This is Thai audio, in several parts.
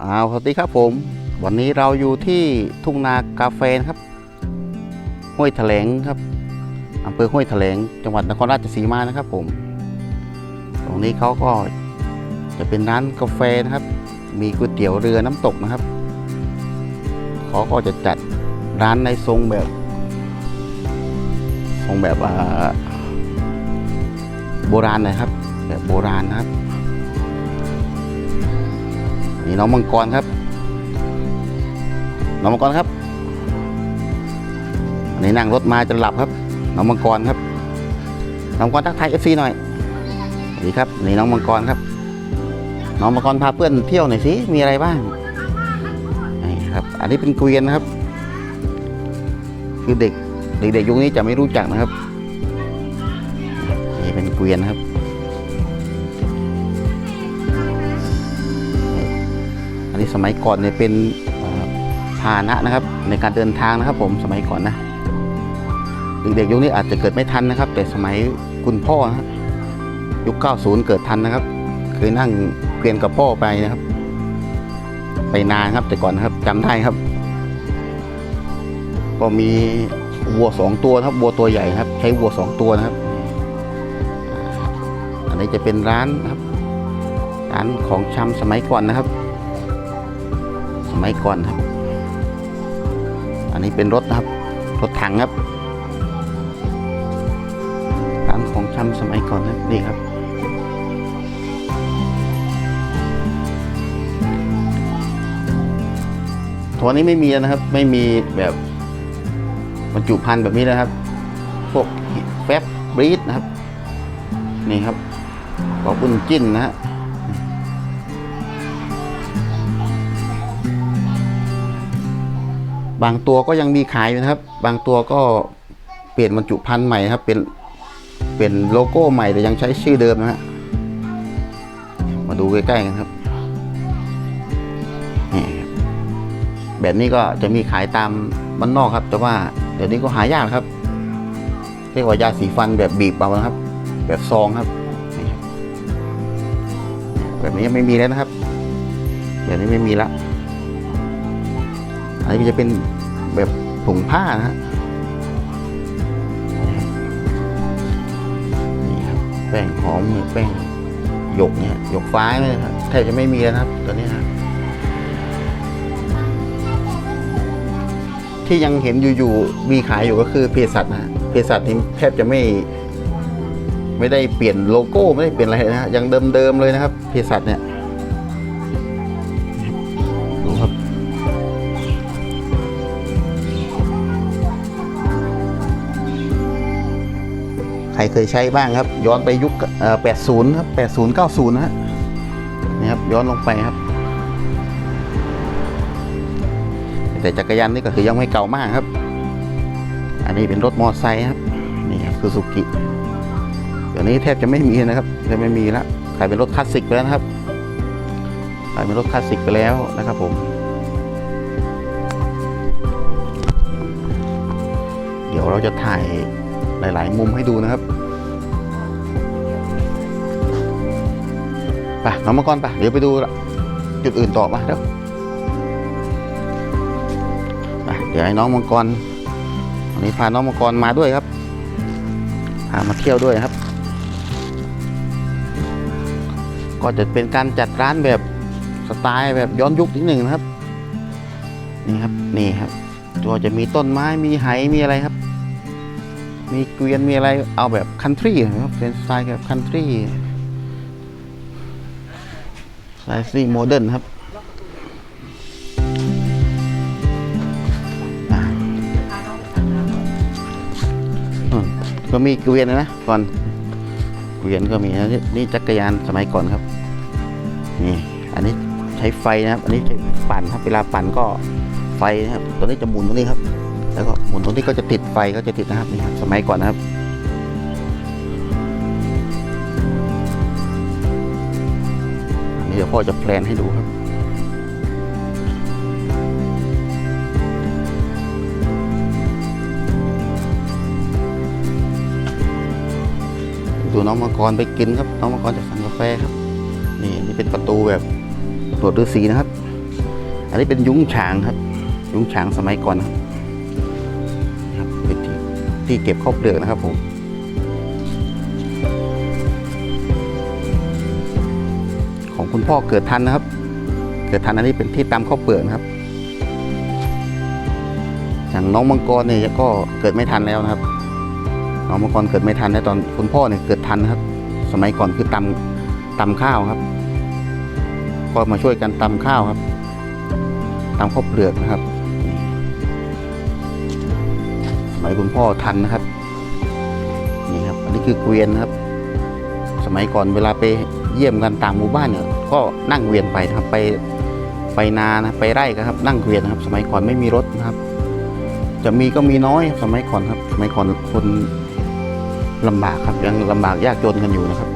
เอาสวัสดีครับผม วันนี้เราอยู่ที่ทุ่งนากาแฟนะครับ ห้วยแถลงครับอำเภอห้วยแถลง จังหวัดนครราชสีมานะครับผม ตรงนี้เขาก็จะเป็นร้านกาแฟนะครับ มีก๋วยเตี๋ยวเรือน้ำตกนะครับเขาก็จะจัดร้านในทรงแบบทรงแบบโบราณนะครับ แบบโบราณนะครับ นี่น้องมังกรครับ น้องมังกรครับอันนี้นั่งรถมาจะหลับครับ น้องมังกรครับ น้องมังกรทักทายเอฟซีหน่อยสวัสดีครับนี่น้องมังกรครับ น้องมังกรพาเพื่อนเที่ยวหน่อยสิมีอะไรบ้างนี่ครับ อันนี้เป็นเกวียนนะครับ คือเด็กเด็กๆยุคนี้จะไม่รู้จักนะครับนี่เป็นเกวียนครับ สมัยก่อนเนี่ยเป็นพาหนะนะครับ ในการเดินทางนะครับผมสมัยก่อนนะเด็กๆยุคนี้อาจจะเกิดไม่ทันนะครับ แต่สมัยคุณพ่อนะฮะยุค 90 เกิดทันนะครับเคยนั่งเกวียนกับพ่อไปนะครับ ไปนานครับ แต่ก่อนนะครับจำได้ครับ ก็มีวัวสองตัวครับวัวตัวใหญ่ครับ ใช้วัวสองตัวนะครับ อันนี้จะเป็นร้านครับร้านของชำสมัยก่อนนะครับ สมัยก่อนครับ อันนี้เป็นรถนะครับ รถถังครับร้านของชำสมัยก่อนนะครับนี่ครับทัวนี้ไม่มีนะครับ ไม่มีแบบบรรจุภัณฑ์แบบนี้นะครับ พวกแฟบบรีดนะครับ นี่ครับขอบคุณจิ้นนะฮะ บางตัวก็ยังมีขายอยู่นะครับ บางตัวก็เปลี่ยนบรรจุภัณฑ์ใหม่ครับ เป็นเป็นโลโก้ใหม่แต่ยังใช้ชื่อเดิมนะฮะมาดูใกล้ๆกันครับแบบนี้ก็จะมีขายตามบ้านนอกครับ แต่ว่าเดี๋ยวนี้ก็หายากครับ เรียกว่ายาสีฟันแบบบีบเอาครับ แบบซองครับ แบบนี้ไม่มีแล้วนะครับ แบบนี้ไม่มีละ อันนี้จะเป็นแบบถุงผ้านะฮะนี่ครับแป้งหอมแป้งหยกเนี่ยหยกฟ้าเนี่ยครับแทบจะไม่มีแล้วครับตอนนี้ฮะที่ยังเห็นอยู่ๆมีขายอยู่ก็คือเพสัตนะฮะเพสัตนี่แทบจะไม่ ไม่ได้เปลี่ยนโลโก้ไม่ได้เปลี่ยนอะไรนะฮะยังเดิมๆเลยนะครับเพสัตเนี่ย ใครเคยใช้บ้างครับ ย้อนไปยุค80ครับ80 90นะฮะนี่ครับย้อนลงไปครับ แต่จักรยานนี่ก็คือยังไม่เก่ามากครับ อันนี้เป็นรถมอเตอร์ไซค์ครับนี่ครับซูซูกิเดี๋ยวนี้แทบจะไม่มีนะครับจะไม่มีละกลายเป็นรถคลาสสิกไปแล้วนะครับกลายเป็นรถคลาสสิกไปแล้วนะครับผมเดี๋ยวเราจะถ่าย หลาย ๆ มุมให้ดูนะครับไปน้องมังกรไปเดี๋ยวไปดูจุดอื่นต่อมาเดี๋ยวไปเดี๋ยวให้น้องมังกรวันนี้พาน้องมังกรมาด้วยครับพามาเที่ยวด้วยครับ ก็จะเป็นการจัดร้านแบบสไตล์แบบย้อนยุคนิดหนึ่งนะครับ นี่ครับนี่ครับตัวจะมีต้นไม้มีไหมีอะไรครับ มีเกวียนมีอะไรเอาแบบคันทรีนะครับเป็นสไตล์แบบคันทรีสไตล์ซีโมเดิร์นครับก็มีเกวียนนะก่อนเกวียนก็มีนะนี่จักรยานสมัยก่อนครับนี่อันนี้ใช้ไฟนะครับ อันนี้ใช้ปั่นครับเวลาปั่นก็ไฟนะครับ ตัวนี้จะหมุนตรงนี้ครับ แล้วก็หมุนตรงนี้ก็จะติดไฟก็จะติดนะครับนี่ครับสมัยก่อนนะครับอันนี้เดี๋ยวพ่อจะแพลนให้ดูครับดูน้องมังกรไปกินครับน้องมังกรจะสั่งกาแฟครับ นี่นี่เป็นประตูแบบตรวจฤาษีนะครับ อันนี้เป็นยุ้งฉางครับ ยุ้งฉางสมัยก่อนครับ ที่เก็บข้าวเปลือกนะครับผมของคุณพ่อเกิดทันนะครับ เกิดทันอันนี้เป็นที่ตำข้าวเปลือกนะครับ อย่างน้องมังกรเนี่ยก็เกิดไม่ทันแล้วนะครับ น้องมังกรเกิดไม่ทันแล้วตอนคุณพ่อเนี่ยเกิดทันนะครับ สมัยก่อนคือตำตำข้าวครับ ก็มาช่วยกันตำข้าวครับตำข้าวเปลือกนะครับ สมัยคุณพ่อทันนะครับ นี่ครับ อันนี้คือเกวียนนะครับ สมัยก่อนเวลาไปเยี่ยมกันต่างหมู่บ้านเนี่ย ก็นั่งเกวียนไปนะครับไปไปนานะไปไร่กันครับนั่งเกวียนนะครับ สมัยก่อนไม่มีรถนะครับ จะมีก็มีน้อยสมัยก่อนครับ สมัยก่อนคนลำบากครับยังลำบากยากจนกันอยู่นะครับ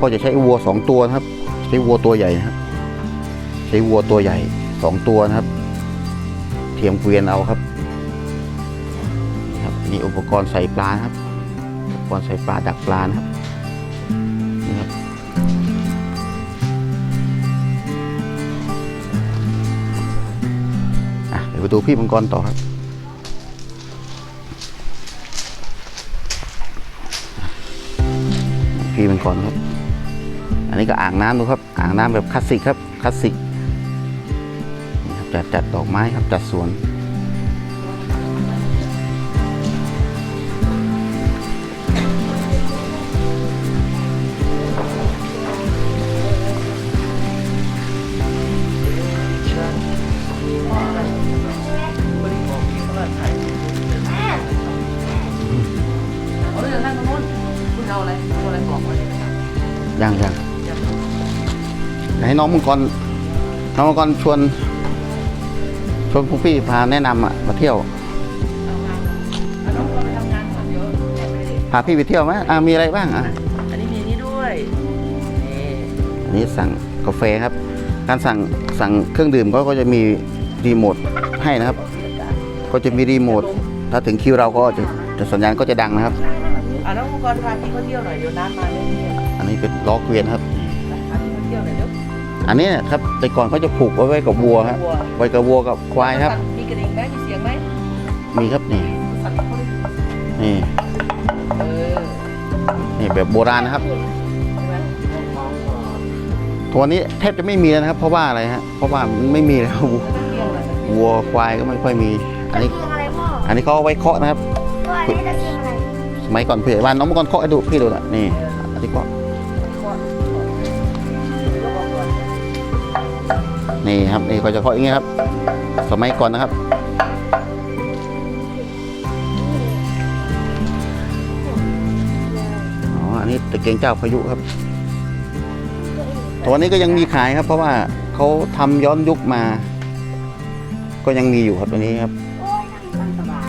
ก็จะใช้วัวสองตัวนะครับ ใช้วัวตัวใหญ่นะครับ ใช้วัวตัวใหญ่สองตัวนะครับ เทียมเกวียนเอาครับ นี่อุปกรณ์ใส่ปลานะครับ อุปกรณ์ใส่ปลาดักปลานะครับนี่ครับอะเดี๋ยวไปดูพี่มังกรต่อครับพี่มังกรครับ อันนี้ก็อ่างน้ำดูครับ อ่างน้ำแบบคลาสสิกครับคลาสสิกนี่ครับจัดจัดดอกไม้ครับจัดสวน ยังยังอย่าให้น้องมังกรน้องมังกรชวน ชวนพวกพี่พาแนะนำอะมาเที่ยวเอางานเอาน้องก็ไปทำงานก่อนเดี๋ยวแม่ไม่ได้พาพี่ไปเที่ยวไหมอ่ามีอะไรบ้างอะอันนี้มีนี่ด้วยนี่อันนี้สั่งกาแฟครับ การสั่งสั่งเครื่องดื่มก็ก็จะมีรีโมทให้นะครับ ก็จะมีรีโมทถ้าถึงคิวเราก็จะจะสัญญาณก็จะดังนะครับ อะน้องมังกรพาพี่เขาเที่ยวหน่อยเดี๋ยวน้ำมาเรื่อยอันนี้เป็นล้อเกวียนครับๆไปพาพี่เขาเที่ยวหน่อยเดี๋ยวอันนี้เนี่ยครับแต่ก่อนเขาจะผูกไว้ไว้กับวัวครับวัวไว้กับวัวกับควายครับ มีกระดิ่งไหมมีเสียงไหมมีครับนี่สั่นเขาได้นี่เออนี่แบบโบราณนะครับใช่ไหมตัวนี้แทบจะไม่มีแล้วนะครับ เพราะว่าอะไรฮะเพราะว่ามันไม่มีแล้วแล้วก็เที่ยวอะไรกันวัวควายก็ไม่ค่อยมี อันนี้ เกียงอะไรพ่ออันนี้เขาเอาไว้เคาะนะครับพ่ออันนี้ตะเกียงอะ ไรสมัยก่อนเผื่อบ้านน้องมังกรเคาะให้ดูพี่ดูน่ะนี่อันนี้เคาะนี่ครับนี่เขาจะเคาะอย่างเงี้ยครับ สมัยก่อนนะครับอ๋ออันนี้ตะเกียงเจ้าพายุครับตัวนี้ก็ยังมีขายครับ เพราะว่าเขาทำย้อนยุคมา ก็ยังมีอยู่ครับตัวนี้ครับโอ้ยนั่งสบา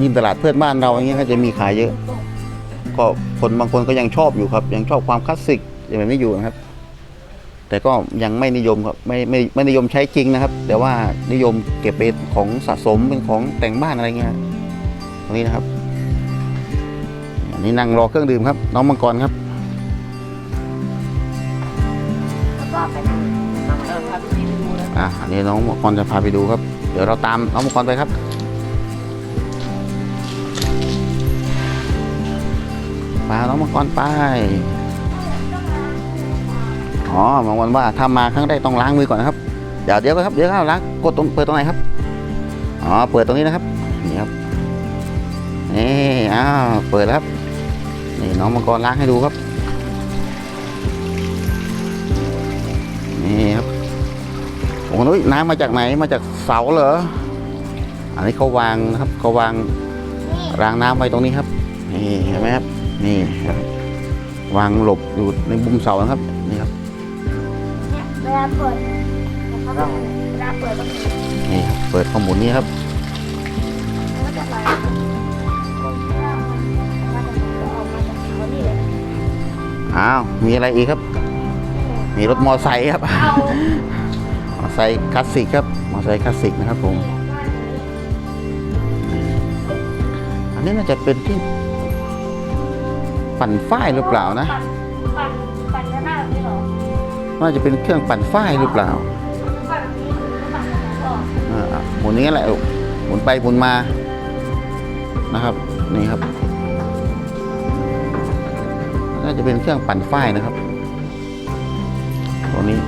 ยอะเดี๋ยวอยู่ที่ยิ่งยิ่งตลาดเพื่อนบ้านเราอย่างเงี้ยก็จะมีขายเยอะ ก็คนบางคนก็ยังชอบอยู่ครับ ยังชอบความคลาสสิกอย่างแบบนี้อยู่นะครับ แต่ก็ยังไม่นิยมครับไม่ไม่ไม่นิยมใช้จริงนะครับ แต่ว่านิยมเก็บเป็นของสะสมเป็นของแต่งบ้านอะไรเงี้ยตรงนี้นะครับอันนี้นั่งรอเครื่องดื่มครับ น้องมังกรครับแล้วก็ไปนั่งเออพาพี่ไปดูนะอะอันนี้น้องมังกรจะพาไปดูครับ เดี๋ยวเราตามน้องมังกรไปครับ พาน้องมังกรไปอ๋อมังกรว่าถ้ามาครั้งแรกต้องล้างมือก่อนนะครับเดี๋ยวเดี๋ยวก่อนครับเดี๋ยวเราล้างกดตรงเปิดตรงไหนครับอ๋อเปิดตรงนี้นะครับนี่ครับนี่อ้าวเปิดแล้วครับนี่น้องมังกรล้างให้ดูครับนี่ครับโอ้โหนุ้ยน้ำมาจากไหนมาจากเสาเหรออันนี้เขาวางนะครับเขาวางนี่รางน้ำไว้ตรงนี้ครับนี่เห็นไหมครับ นี่ครับวางหลบอยู่ในมุมเสานะครับ นี่ครับเนี่ยเวลาเปิดนะครับเวลาเปิดต้องมีนี่ครับเปิดข้อมูลนี้ครับมันก็จะไหลเวลามันมันจะออกมาจากเขานี่เลยอ้าว มีอะไรอีกครับ มีรถมอไซค์ครับเอามอไซค์คลาสสิกครับ มอไซค์คลาสสิกนะครับผม อันนี้น่าจะเป็นที่ ปั่นฝ้ายหรือเปล่านะ ปั่นปั่นปั่นหน้าแบบนี้เหรอน่าจะเป็นเครื่องปั่นฝ้ายหรือเปล่าปั่นนี้มุนอย่างนี้แหละลูกหมุนไปหมุนมานะครับนี่ครับน่าจะเป็นเครื่องปั่นฝ้ายนะครับตัวนี้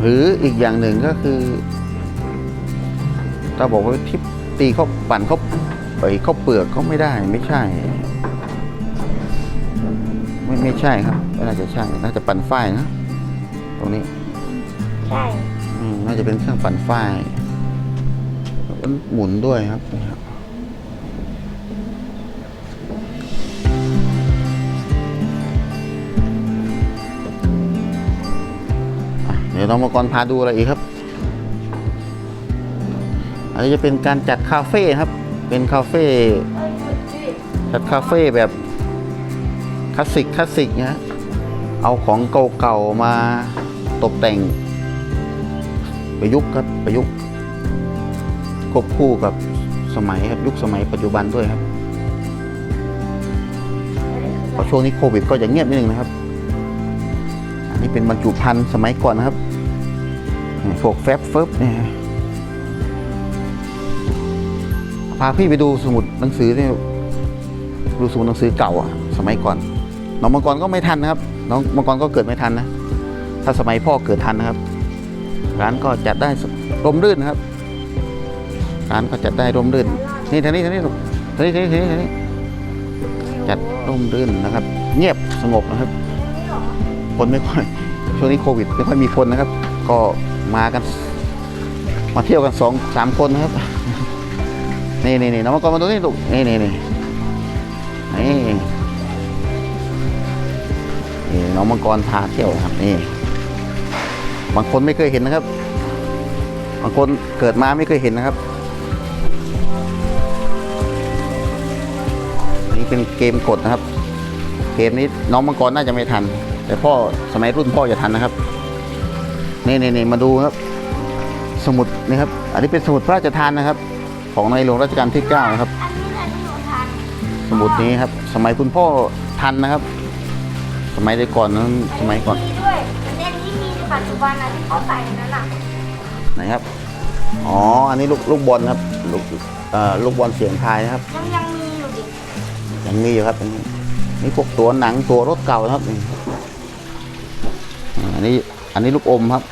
หรืออีกอย่างหนึ่งก็คือเราบอกว่าทิปตีเขาปั่นเขาไปเขาเปลือกเขาไม่ได้ไม่ใช่ ไม่ไม่ใช่ครับไม่น่าจะใช่น่าจะปั่นฝ้ายนะตรงนี้ใช่อืมน่าจะเป็นเครื่องปั่นฝ้ายมันหมุนด้วยครับนี่ครับอะเดี๋ยวน้องมังกรพาดูอะไรอีกครับ อันนี้จะเป็นการจัดคาเฟ่ครับ เป็นคาเฟ่เอ้ยหยุดสิจัดคาเฟ่แบบ คลาสสิกคลาสสิกนะฮะเอาของเก่าๆมาตกแต่ง ประยุกต์ครับประยุกต์ควบคู่กับสมัยครับยุคสมัยปัจจุบันด้วยครับพราะช่วงนี้โควิดก็จะเงียบนิดนึงนะครับ อันนี้เป็นบรรจุภัณฑ์สมัยก่อนนะครับพวกแฟบเฟิบเนี่ยพาพี่ไปดูสมุดหนังสือนี่ดูสมุดหนังสือเก่าอะสมัยก่อน น้องมังกรก็ไม่ทันนะครับ น้องมังกรก็เกิดไม่ทันนะ ถ้าสมัยพ่อเกิดทันนะครับ ร้านก็จัดได้ร่มรื่นนะครับ ร้านก็จัดได้ร่มรื่น นี่ทางนี้ทางนี้ลูกทางนี้ทางนี้ทางนี้ทานี้จัดร่มรื่นนะครับ เงียบสงบนะครับ คนไม่ค่อย ช่วงนี้โควิดไม่ค่อยมีคนนะครับ ก็มากัน มาเที่ยวกันสองสามคนนะครับ นี่นี่นี่น้องมังกรมาดูนี่ลูก นี่นี่นี่นี่ นี่น้องมังกรพาเที่ยวครับนี่ บางคนไม่เคยเห็นนะครับ บางคนเกิดมาไม่เคยเห็นนะครับนนี้เป็นเกมกดนะครับ เกมนี้น้องมังกรน่าจะไม่ทัน แต่พ่อสมัยรุ่นพ่อจะทันนะครับนี่นี่นี่มาดูครับ สมุดนี่ครับ อันนี้เป็นสมุดพระราชทานนะครับ ของในหลวงรัชกาลที่เก้านะครับ สมุดนี้ครับ สมัยคุณพ่อทันนะครับ สมัยแต่ก่อนนั้นสมัยก่อนมีด้วยอันนี้ที่มีในปัจจุบันนะที่เขาใส่นั่นน่ะไหนครับ อ๋อ อันนี้ลูกลูกบอลครับ ลูกเอ่อลูกบอลเสียงทายนะครับ ยังยังมีอยู่ดิยังมีอยู่ครับอันนี้นี่พวกตัวหนังตัวรถเก่านะครับนี่อ่าอันนี้ อันนี้ลูกอมครับ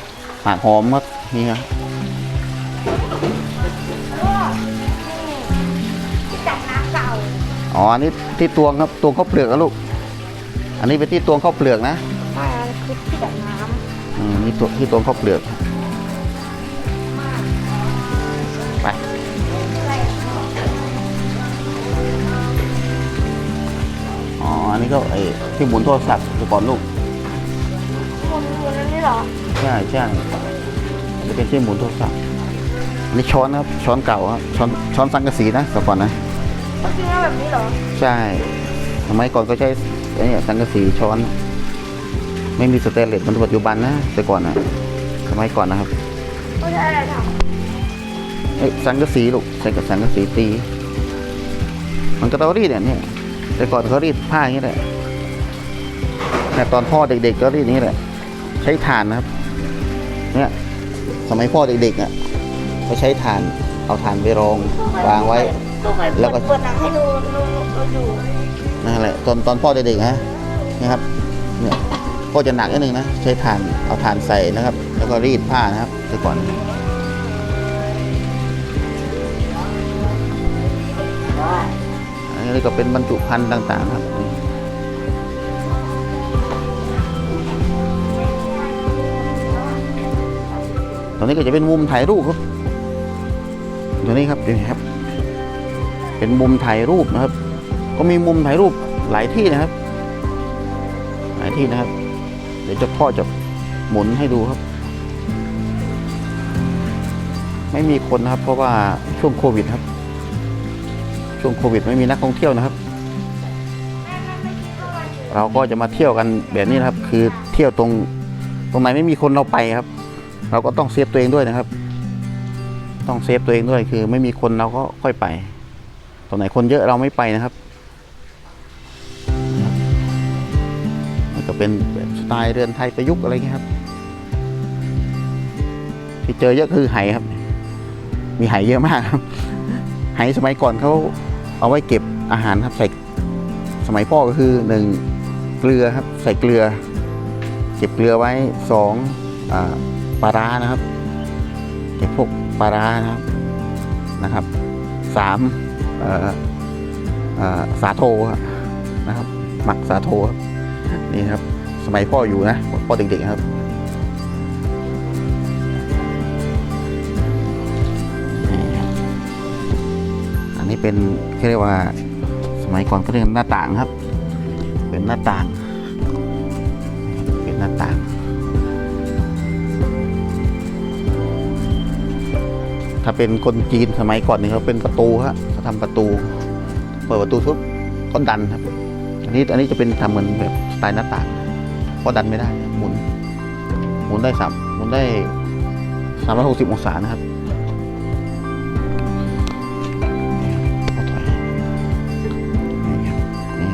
หมากหอมครับ นี่ครับ แล้วก็นี่ที่จับน้ำเก่าอ๋อ อันนี้ที่ตวงครับ ตวงข้าวเปลือกนะลูก อันนี้เป็นที่ตวงข้าวเปลือกนะไม่อันนี้คือที่จับน้อืมนี่ตัวที่ตวงข้าวเปลือกำมากไป อะไรอะอ๋อ อันนี้ก็ไอ้ที่หมุนโทรศัพท์แต่ก่อนลูก คนอยู่นั่นนี่เหรอใช่ใช่จะเป็นที่หมุนโทรศัพท์อันนี้ช้อนครับ ช้อนเก่าครับช้อนช้อนสังกะสีนะแต่ก่อนนะ เขาจริงๆแบบนี้เหรอ ใช่สมัยก่อนก็ใช้ไอ้ เนี่ยสังกะสีช้อน ไม่มีสเตนเลสเหมือนปัจจุบันนะแต่ก่อนนะสมัยก่อนนะครับเขาใช้อะไรทเอ้ยสังกะสีลูกใช้กับสังกะสีตี มันก็เตารีดเนี่ยเนี่ยแต่ก่อนเขารีดผ้าอย่างนี้แหละแต่ตอนพ่อเด็ก ๆ ก็รีดอย่างนี้แหละ ใช้ถ่านนะครับ เนี่ยสมัยพ่อเด็กๆอะเขาใช้ถ่านเอาถ่านไปรองำวางไว้ก็เคยแล้วก็ เปิดหนังให้ดูดูดูดู นั่นแหละตอนตอนพ่อเด็กๆนะนี่ครับเนี่ยก็จะหนักนิดนึงนะใช้ถ่านเอาถ่านใส่นะครับ แล้วก็รีดผ้านะครับแต่ก่อนอันนี้ก็เป็นบรรจุภัณฑ์ต่างๆครับตรงนี้ก็จะเป็นมุมถ่ายรูปครับตรงนี้ครับดูนะครับ เป็นมุมถ่ายรูปนะครับ ก็มีมุมถ่ายรูปหลายที่นะครับ หลายที่นะครับ เดี๋ยวจะพ่อจะหมุนให้ดูครับ ไม่มีคนนะครับ เพราะว่าช่วงโควิดครับ ช่วงโควิด ไม่มีนักท่องเที่ยวนะครับ เราก็จะมาเที่ยวกันแบบนี้นะครับ คือเที่ยวตรงตรงไหนไม่มีคนเราไปครับ เราก็ต้องเซฟตัวเองด้วยนะครับ ต้องเซฟตัวเองด้วยคือ ไม่มีคนเราก็ค่อยไปตรงไหนคนเยอะเราไม่ไปนะครับ เป็นแบบสไตล์เรือนไทยประยุกต์อะไรเงี้ยครับ ที่เจอเยอะคือไหครับ มีไหเยอะมากครับ ไหสมัยก่อนเขาเอาไว้เก็บอาหารครับใส่สมัยพ่อก็คือหนึ่งเกลือครับ ใส่เกลือ เก็บเกลือไว้สองอปลาร้านะครับ เก็บพวกปลาร้านะครับนะครับสามสาโทนะครับหมักสาโทครับนี่ครับ มัยพ่ออยู่นะพ่อเด็กๆครับนี่ครับอันนี้เป็นเรียกว่าสมัยก่อนก็เรียกหน้าต่างครับ เป็นหน้าต่าง เป็นหน้าต่าง ถ้าเป็นคนจีนสมัยก่อนนี่เขาเป็นประตูฮะเขาทำประตู เปิดประตูทุบก็ดันครับอันนี้อันนี้จะเป็นทำเหมือนแบบสไตล์หน้าต่าง เพราะดันไม่ได้หมุนหมุนได้สามหมุนได้สามร้อยหกสิบองศานะครับเอาถอยนี่ครับนี่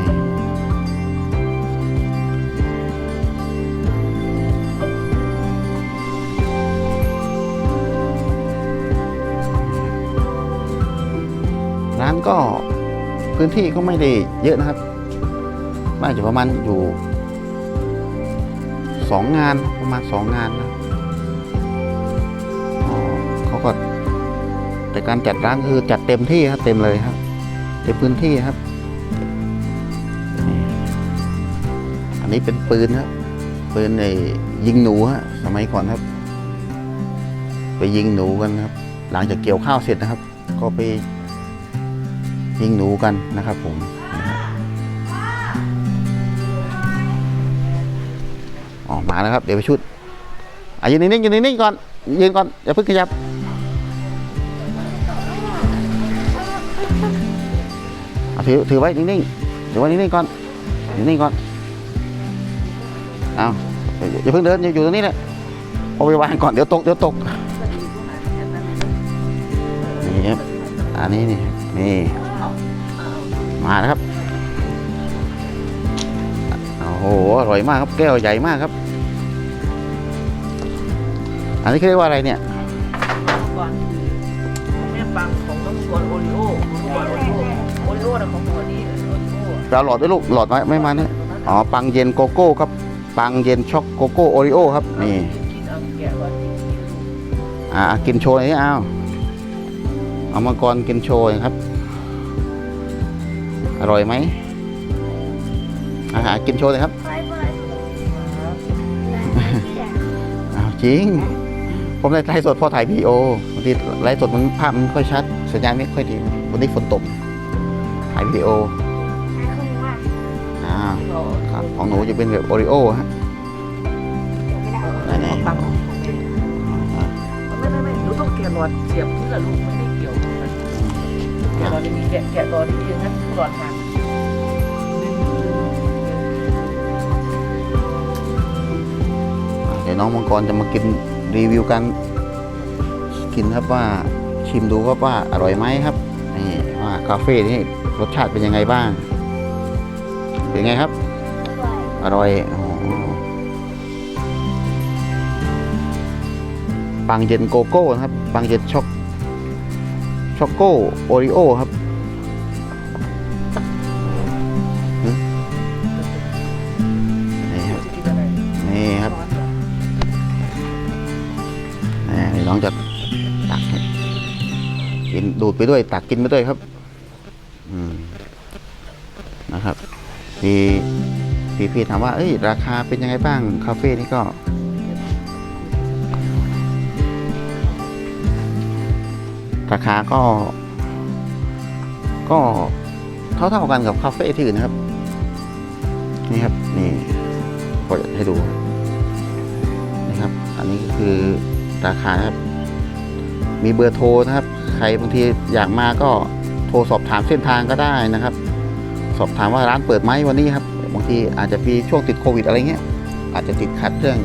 ร้านก็พื้นที่ก็ไม่ได้เยอะนะครับน่าจะประมาณอยู่ สองงานประมาณสองงานนะเขาก็แต่การจัดร้านคือจัดเต็มที่ครับเต็มเลยครับเต็มพื้นที่ครับ อันนี้เป็นปืนครับปืนในยิงหนูฮะสมัยก่อนครับ ไปยิงหนูกันครับ หลังจากเกี่ยวข้าวเสร็จนะครับ ก็ไปยิงหนูกันนะครับผม ออกมาแล้วครับ เดี๋ยวไปชุดอะยืนนิ่งๆยืนนิ่งๆก่อน ยืนก่อน อย่าเพิ่งขยับ ถือถือไว้นิ่งๆถือไว้นิ่งๆก่อน นิ่งๆก่อน เอาอย่าเพิ่งเดิน อย่าอยู่ตรงนี้แหละ เอาไปวางก่อน เดี๋ยวตก เดี๋ยวตก นี่ครับ อันนี้นี่ นี่ มาแล้วครับ โอ้โห อร่อยมากครับ แก้วใหญ่มากครับ อันนี้เขาเรียกว่าอะไรเนี่ยก่อนคือแม่ปังของน้องกอนโอริโอน้องกอนโอริโอโอริโอนะของตัวนี้โอริโอไปเอาหลอดด้วยลูกหลอดไว้ไม่มาเนี่ยอ๋อปังเย็นโกโก้ครับปังเย็นช็อกโกโก้โอริโอครับนี่กินเอาแกะก่อนกินกินอ่ากินโชว์หน่อยเอาเอามังกรกินโชยครับ อร่อยไหมอาหารกินโชว์เลยครับอ้าวจริง ผมในไลฟ์สดพอถ่ายวีดีโอบางทีไลฟ์สดมันภาพมันไม่ค่อยชัด สัญญาณไม่ค่อยดีวันนี้ฝนตกถ่ายวิดีโออ่าครับของหนูจะเป็นแบบโอริโอฮะไหนๆปังของแม่ไม่ไม่ไม่หนูต้องแกะหลอดเสียบที่ละลูกไม่ได้เกี่ยวกันแกะหลอดนี่แกะแกะหลอดนี่ดีนะหลอดหักดึงดึงเดี๋ยวน้องมังกรจะมากิน รีวิวกันกินครับว่าชิมดูครับว่าอร่อยไหมครับนี่ว่าคาเฟ่นี่รสชาติเป็นยังไงบ้าง เป็นไงครับ อร่อยโอ้โหปังเย็นโกโก้นะครับปังเย็นช็อกช็อกโก้โอริโอครับ ไปด้วย ตักกินไปด้วยครับนะครับพี่พี่พี่ถามว่าเอ้ย ราคาเป็นยังไงบ้าง คาเฟ่นี่ก็ ราคาก็ ก็เท่าเท่าๆกันกับคาเฟ่ที่อื่นนะครับ นี่ครับ นี่เปิดให้ดูนี่ครับ อันนี้คือราคานะครับ มีเบอร์โทรนะครับ ใครบางทีอยากมาก็โทรสอบถามเส้นทางก็ได้นะครับ สอบถามว่าร้านเปิดไหมวันนี้ครับบางทีอาจจะมีช่วงติดโควิดอะไรเงี้ยอาจจะติดขัดเรื่อง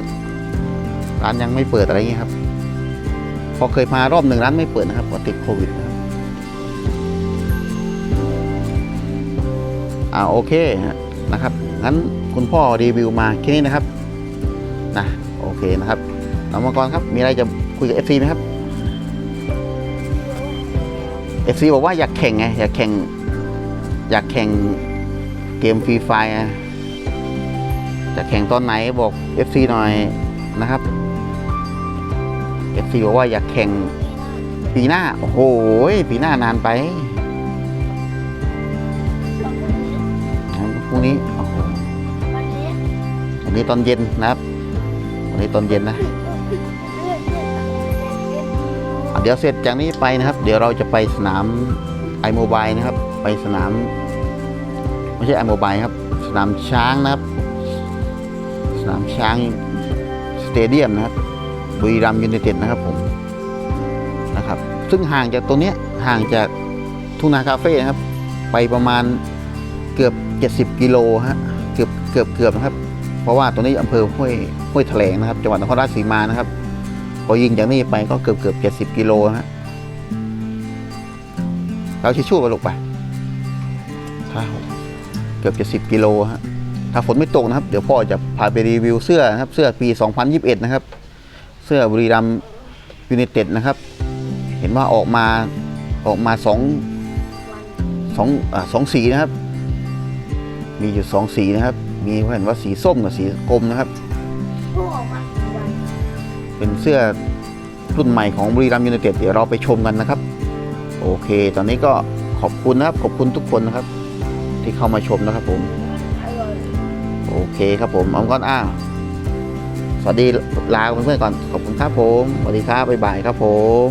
ร้านยังไม่เปิดอะไรเงี้ยครับ พอเคยมารอบหนึ่งร้านไม่เปิดนะครับเพราะติดโควิดครับอ่าโอเคนะครับงั้นคุณพ่อรีวิวมาแค่นี้นะครับนะโอเคนะครับน้องมังกรครับมีอะไรจะคุยกับ FC ไหมครับ เอฟซีบอกว่าอยากแข่งไงอยากแข่ง อยากแข่งเกมฟรีไฟจะแข่งตอนไหนบอก FC หน่อยนะครับ FC บอกว่าอยากแข่งปีหน้า โอ้โหปีหน้านานไปพรุ่งนี้พรุ่งนี้โอ้โหวันนี้วันนี้ตอนเย็นนะครับวันนี้ตอนเย็นนะ เดี๋ยวเสร็จจากนี้ไปนะครับ เดี๋ยวเราจะไปสนามไอโมบายนะครับ ไปสนาม ไม่ใช่ไอโมบายครับ สนามช้างนะครับ สนามช้างสเตเดียมนะครับบุรีรัมย์ยูไนเต็ดนะครับผมนะครับ ซึ่งห่างจากตัวเนี้ยห่างจากทุ่งนาคาเฟ่นะครับ ไปประมาณเกือบ 70 กิโลฮะเกือบเกือบเกือบนะครับ เพราะว่าตัวนี้อำเภอห้วยห้วยแถลงนะครับ จังหวัดนครราชสีมานะครับ พอยิงจากนี่ไปก็เกือบเกือบเจ็ดสิบกิโลฮะเราชิชชู่ไปลูกไปถ้าเกือบเจ็ดสิบกิโลฮะถ้าฝนไม่ตกนะครับ เดี๋ยวพ่อจะพาไปรีวิวเสื้อนะครับ เสื้อปี 2021 นะครับ เสื้อบุรีรัมย์ยูไนเต็ดนะครับ เห็นว่าออกมาออกมาสองสองอสองสีนะครับ มีอยู่สองสีนะครับ มีเห็นว่าสีส้มกับสีกรมนะครับ เป็นเสื้อรุ่นใหม่ของบุรีรัมย์ยูไนเต็ดเดี๋ยวเราไปชมกันนะครับ โอเค ตอนนี้ก็ขอบคุณนะครับ ขอบคุณทุกคนนะครับ ที่เข้ามาชมนะครับผม โอเคครับผมอมก้อนอ้าวสวัสดีลาเพื่อนๆก่อน ขอบคุณครับผม สวัสดีครับบ๊ายบายครับผม